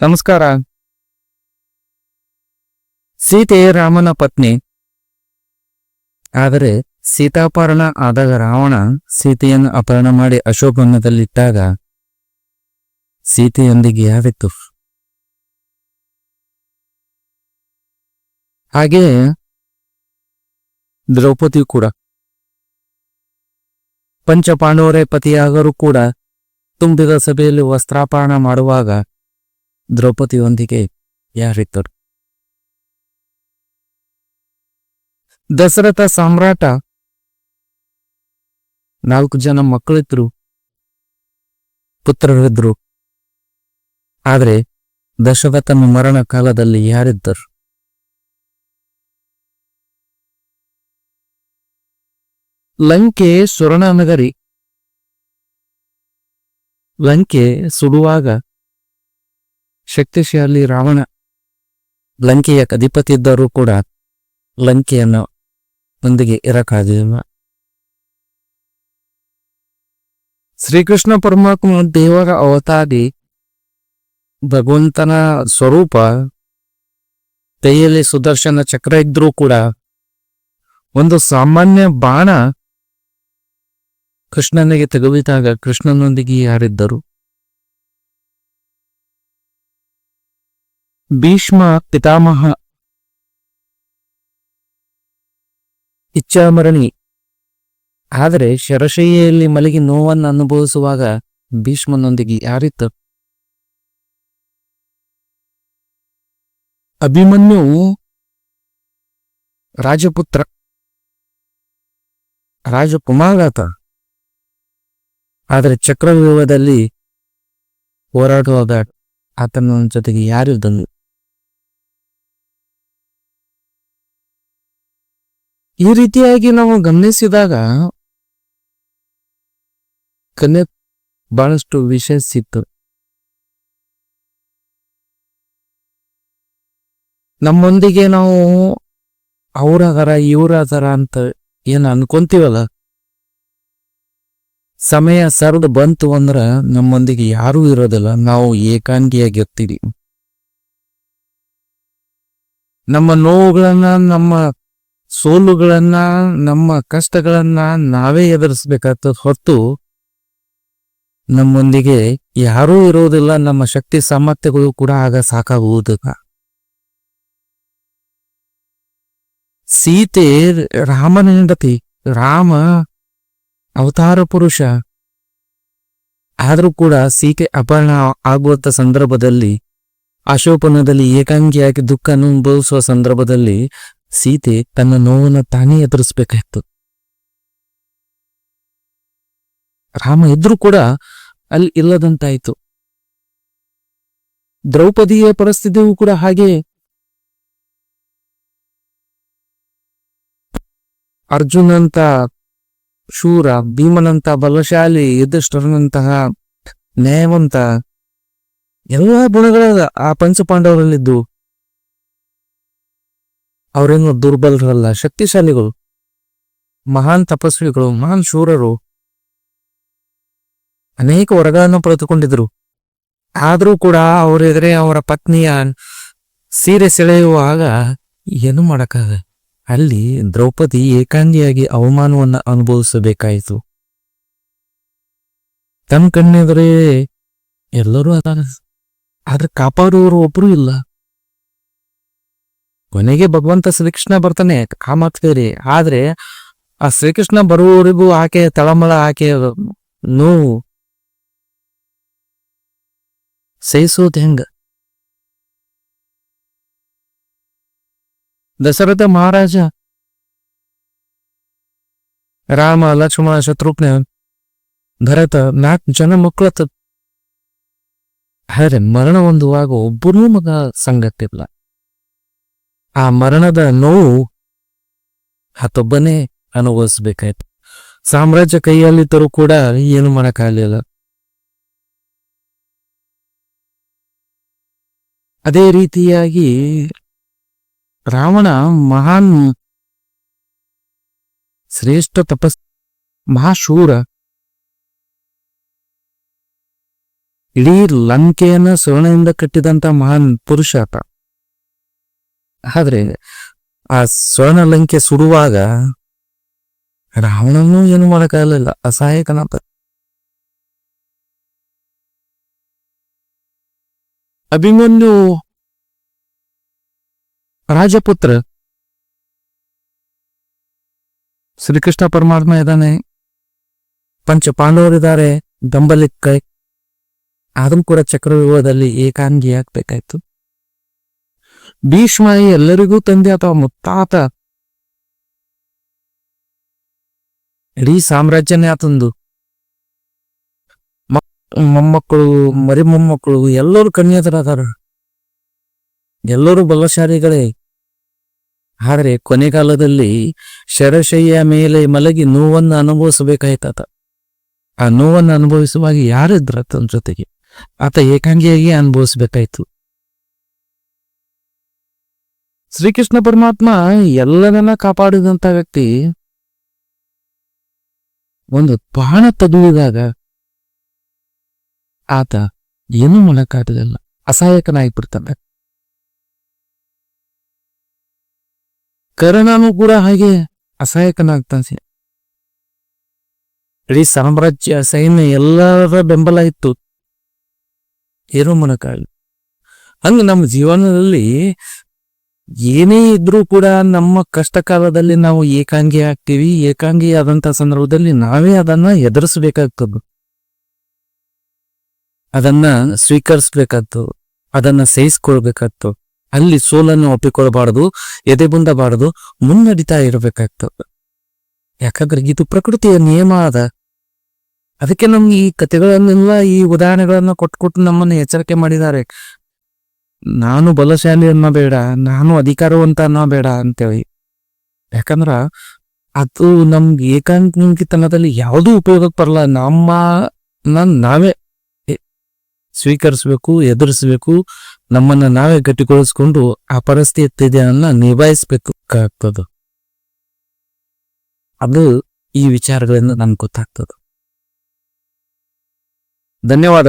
ನಮಸ್ಕಾರ. ಸೀತೆ ರಾಮನ ಪತ್ನಿ. ಆದರೆ ಸೀತಾಪಹರಣ ಆದಾಗ ರಾವಣ ಸೀತೆಯನ್ನು ಅಪಹರಣ ಮಾಡಿ ಅಶೋಕವನದಲ್ಲಿಟ್ಟಾಗ ಸೀತೆಯೊಂದಿಗೆ ಯಾವಿತ್ತು? ಹಾಗೆ ದ್ರೌಪದಿ ಕೂಡ. ಪಂಚಪಾಂಡವರೇ ಪತಿಯಾಗರೂ ಕೂಡ ತುಂಬಿದ ಸಭೆಯಲ್ಲಿ ವಸ್ತ್ರಾಪಹರಣ ಮಾಡುವಾಗ ದ್ರೌಪದಿಯೊಂದಿಗೆ ಯಾರಿದ್ದರು? ದಶರಥ ಸಾಮ್ರಾಟ. ನಾಲ್ಕು ಜನ ಮಕ್ಕಳಿದ್ರು, ಪುತ್ರರಿದ್ರು. ಆದ್ರೆ ದಶರಥನ ಮರಣ ಕಾಲದಲ್ಲಿ ಯಾರಿದ್ದರು? ಲಂಕೆ ಸುವರ್ಣನಗರಿ. ಲಂಕೆ ಸುಡುವಾಗ ಶಕ್ತಿಶಾಲಿ ರಾವಣ ಲಂಕೆಯ ಅಧಿಪತಿ ಇದ್ದರೂ ಕೂಡ ಲಂಕೆಯನ್ನು ಒಂದಿಗೆ ಇರಕ್ಕಾಗಲಿಲ್ಲ ಶ್ರೀಕೃಷ್ಣ ಪರಮಾತ್ಮ ದೇವರ ಅವತಾರಿ ಭಗವಂತನ ಸ್ವರೂಪ, ಕೈಯಲ್ಲಿ ಸುದರ್ಶನ ಚಕ್ರ ಇದ್ರೂ ಕೂಡ ಒಂದು ಸಾಮಾನ್ಯ ಬಾಣ ಕೃಷ್ಣನಿಗೆ ತೆಗೆದಾಗ ಕೃಷ್ಣನೊಂದಿಗೆ ಯಾರಿದ್ದರು. ಭೀಷ್ಮ ಪಿತಾಮಹ. ಇಚ್ಛಾಮರಣಿ. ಆದರೆ ಶರಶಯ್ಯೆಯಲ್ಲಿ ಮಲಗಿ ನೋವನ್ನು ಅನುಭವಿಸುವಾಗ ಭೀಷ್ಮನೊಂದಿಗೆ ಯಾರಿತ್ತು? ಅಭಿಮನ್ಯು ರಾಜಪುತ್ರ. ರಾಜಕುಮಾರಾತ. ಆದರೆ ಚಕ್ರವ್ಯೂಹದಲ್ಲಿ ಹೋರಾಡುವಾಗ ಆತನ ಜೊತೆಗೆ ಯಾರಿದ್ದನು ಈ ರೀತಿಯಾಗಿ ನಾವು ಗಮನಿಸಿದಾಗ ಕನ್ಯೆ ಬಹಳಷ್ಟು ವಿಷಯ ಸಿಕ್ತು ನಮ್ಮೊಂದಿಗೆ ನಾವು ಅವ್ರದಾರ ಇವ್ರದಾರ ಅಂತ ಏನು ಅನ್ಕೊಂತೀವಲ್ಲ? ಸಮಯ ಸರದು ಬಂತು ಅಂದ್ರ ನಮ್ಮೊಂದಿಗೆ ಯಾರೂ ಇರೋದಿಲ್ಲ. ನಾವು ಏಕಾಂಗಿಯಾಗಿರ್ತೀವಿ ನಮ್ಮ ನೋವುಗಳನ್ನ ನಮ್ಮ ಸೋಲುಗಳನ್ನ, ನಮ್ಮ ಕಷ್ಟಗಳನ್ನ ನಾವೇ ಎದುರಿಸ್ಬೇಕಾಗ್ತದ ಹೊರತು ನಮ್ಮೊಂದಿಗೆ ಯಾರೂ ಇರೋದಿಲ್ಲ, ನಮ್ಮ ಶಕ್ತಿ ಸಾಮರ್ಥ್ಯಗಳು ಕೂಡ ಆಗ ಸಾಕಾಗುವುದಿಲ್ಲ. ಸೀತೆ ರಾಮನ ಹೆಂಡತಿ ರಾಮ ಅವತಾರ ಪುರುಷ. ಆದರೂ ಕೂಡ ಸೀತೆ ಅಪಹರಣ ಆಗುವಂತ ಸಂದರ್ಭದಲ್ಲಿ, ಅಶೋಪನದಲ್ಲಿ ಏಕಾಂಗಿಯಾಗಿ ದುಃಖ ಅನುಭವಿಸುವ ಸಂದರ್ಭದಲ್ಲಿ ಸೀತೆ ತನ್ನ ನೋವನ್ನು ತಾನೇ ಎದುರಿಸ್ಬೇಕಾಯ್ತು. ರಾಮ ಇದ್ರೂ ಕೂಡ ಅಲ್ಲಿ ಇಲ್ಲದಂತಾಯ್ತು. ದ್ರೌಪದಿಯ ಪರಿಸ್ಥಿತಿಯೂ ಕೂಡ ಹಾಗೆ. ಅರ್ಜುನಂತ ಶೂರ, ಭೀಮನಂತ ಬಲಶಾಲಿ, ಯುಧಿಷ್ಠರನಂತಹ ನ್ಯಾಯವಂತ, ಎಲ್ಲ ಗುಣಗಳ ಆ ಪಂಚಪಾಂಡವರಲ್ಲಿದ್ದು ಅವರೇನು ದುರ್ಬಲರಲ್ಲ, ಶಕ್ತಿಶಾಲಿಗಳು, ಮಹಾನ್ ತಪಸ್ವಿಗಳು, ಮಹಾನ್ ಶೂರರು. ಅನೇಕ ವರಗಳನ್ನು ಪಡೆದುಕೊಂಡಿದ್ರು ಆದ್ರೂ ಕೂಡ ಅವರೆದುರೇ ಅವರ ಪತ್ನಿಯ ಸೀರೆ ಸೆಳೆಯುವಾಗ ಏನು ಮಾಡಕ್ಕಾಗ? ಅಲ್ಲಿ ದ್ರೌಪದಿ ಏಕಾಂಗಿಯಾಗಿ ಅವಮಾನವನ್ನ ಅನುಭವಿಸಬೇಕಾಯಿತು. ತನ್ನ ಕಣ್ಣೆದುರೇ ಎಲ್ಲರೂ ಅದಾರ. ಆದ್ರೆ ಕಾಪಾಡುವವರು ಒಬ್ರು ಇಲ್ಲ. ಕೊನೆಗೆ ಭಗವಂತ ಶ್ರೀಕೃಷ್ಣ ಬರ್ತಾನೆ. ಮಾತು ಆದ್ರೆ ಆ ಶ್ರೀಕೃಷ್ಣ ಬರುವವರೆಗೂ ಆಕೆ ತಳಮಳ, ಆಕೆ ನೋವು. ಸಹಿಸೋದ್ ಹೆಂಗ? ದಶರಥ ಮಹಾರಾಜ. ರಾಮ, ಲಕ್ಷ್ಮಣ, ಶತ್ರುಘ್ನ, ಭರತ, ನಾಲ್ಕು ಜನ ಮಕ್ಕಳತ್ತ. ಆದ್ರೆ ಮರಣ ಹೊಂದುವಾಗ ಒಬ್ಬರೂ ಮಗ ಸಂಗತಿಲ್ಲ ಆ ಮರಣದ ನೋವು ಹತ್ತೊಬ್ಬನೇ ಅನುಭವಿಸ್ಬೇಕಾಯ್ತು. ಸಾಮ್ರಾಜ್ಯ ಕೈಯಲ್ಲಿದ್ದರೂ ಕೂಡ ಏನು ಮಾಡಕ್ಕಾಗಲಿಲ್ಲ. ಅದೇ ರೀತಿಯಾಗಿ ರಾವಣ ಮಹಾನ್ ಶ್ರೇಷ್ಠ ತಪಸ್ ಮಹಾಶೂರ ಇಡೀ ಲಂಕೆಯನ್ನ ಸ್ವರ್ಣದಿಂದ ಕಟ್ಟಿದಂತ ಮಹಾನ್ ಪುರುಷ ಆತ ಆದ್ರೆ ಆ ಸ್ವರ್ಣ ಲಂಕೆ ಸುಡುವಾಗ ರಾವಣನೂ ಏನು ಮಾಡಕ್ಕಾಗಲಿಲ್ಲ ಅಸಹಾಯಕನ ಅಭಿಮನ್ಯು ರಾಜಪುತ್ರ. ಶ್ರೀಕೃಷ್ಣ ಪರಮಾತ್ಮ ಇದ್ದಾನೆ. ಪಂಚ ಪಾಂಡವರಿದ್ದಾರೆ ಬೆಂಬಲಿಕ್ಕೆ ಆದ್ರೂ ಕೂಡ ಚಕ್ರವ್ಯೂಹದಲ್ಲಿ ಏಕಾಂಗಿ ಆಗ್ಬೇಕಾಯ್ತು ಭೀಷ್ಮ ಎಲ್ಲರಿಗೂ ತಂದೆ ಅಥವಾ ಮುತ್ತಾತ? ಇಡೀ ಸಾಮ್ರಾಜ್ಯನೇ ಆತಂದು. ಮೊಮ್ಮಕ್ಕಳು, ಮರಿ ಮೊಮ್ಮಕ್ಕಳು, ಎಲ್ಲರೂ ಕನ್ಯಾದರಾದಾರ ಎಲ್ಲರೂ ಬಲಶಾಲಿಗಳೇ. ಆದರೆ ಕೊನೆಗಾಲದಲ್ಲಿ ಶರಶಯ್ಯ ಮೇಲೆ ಮಲಗಿ ನೋವನ್ನು ಅನುಭವಿಸಬೇಕಾಯ್ತಾತ. ಆ ನೋವನ್ನು ಅನುಭವಿಸುವಾಗ ಯಾರಿದ್ರ ತನ್ನ ಜೊತೆಗೆ? ಆತ ಏಕಾಂಗಿಯಾಗಿ ಅನುಭವಿಸ್ಬೇಕಾಯ್ತು. ಶ್ರೀಕೃಷ್ಣ ಪರಮಾತ್ಮ ಎಲ್ಲರನ್ನ ಕಾಪಾಡಿದಂತ ವ್ಯಕ್ತಿ ಒಂದು ಬಾಣ ತಗುಲಿದಾಗ ಆತ ಏನೂ ಮಾಡಕ್ಕಾಗಲಿಲ್ಲ ಅಸಹಾಯಕನಾಗ್ಬಿಡ್ತಾನೆ. ಕರ್ಣನು ಕೂಡ ಹಾಗೆ ಅಸಹಾಯಕನಾಗ್ತಾನೆ ಇಡೀ ಸಾಮ್ರಾಜ್ಯ, ಸೈನ್ಯ ಎಲ್ಲರ ಬೆಂಬಲ ಇತ್ತು. ಏನೂ ಮಾಡಕ್ಕಾಗಲ್ಲ ಹಂಗ ನಮ್ಮ ಜೀವನದಲ್ಲಿ ಏನೇ ಇದ್ರೂ ಕೂಡ ನಮ್ಮ ಕಷ್ಟ ಕಾಲದಲ್ಲಿ ನಾವು ಏಕಾಂಗಿ ಆಗ್ತೀವಿ. ಏಕಾಂಗಿ ಆದಂತ ಸಂದರ್ಭದಲ್ಲಿ ನಾವೇ ಅದನ್ನ ಎದುರಿಸಬೇಕಾಗ್ತದೆ ಅದನ್ನ ಸ್ವೀಕರಿಸ್ಬೇಕಾಗ್ತು ಅದನ್ನ ಸಹಿಸ್ಕೊಳ್ಬೇಕಾಗ್ತು ಅಲ್ಲಿ ಸೋಲನ್ನು ಒಪ್ಪಿಕೊಳ್ಬಾರದು, ಎದೆ ಬಂದಬಾರದು ಮುನ್ನಡಿತಾ ಇರಬೇಕಾಗ್ತದೆ ಯಾಕಂದ್ರೆ ಇದು ಪ್ರಕೃತಿಯ ನಿಯಮ ಅದ. ಅದಕ್ಕೆ ನಮ್ಗೆ ಈ ಕಥೆಗಳನ್ನೆಲ್ಲ, ಈ ಉದಾಹರಣೆಗಳನ್ನ ಕೊಟ್ಟು ನಮ್ಮನ್ನ ಎಚ್ಚರಿಕೆ ಮಾಡಿದ್ದಾರೆ. ನಾನು ಬಲಶಾಲಿ ಅನ್ನೋ ಬೇಡ, ನಾನು ಅಧಿಕಾರವಂತ ಅನ್ನೋ ಬೇಡ ಅಂತೇಳಿ. ಯಾಕಂದ್ರ ಅದು ನಮ್ಗೆ ಏಕಾಂಗಿತನದಲ್ಲಿ ಯಾವುದೂ ಉಪಯೋಗಕ್ಕೆ ಬರಲ್ಲ. ನಮ್ಮ, ನನ್ ನಾವೇ ಸ್ವೀಕರಿಸ್ಬೇಕು, ಎದುರಿಸ್ಬೇಕು, ನಮ್ಮನ್ನ ನಾವೇ ಗಟ್ಟಿಗೊಳಿಸ್ಕೊಂಡು ಆ ಪರಿಸ್ಥಿತಿಯನ್ನ ನಿಭಾಯಿಸ್ಬೇಕು ಆಗ್ತದ. ಅದು ಈ ವಿಚಾರಗಳಿಂದ ನನ್ಗೆ ಗೊತ್ತಾಗ್ತದ. ಧನ್ಯವಾದ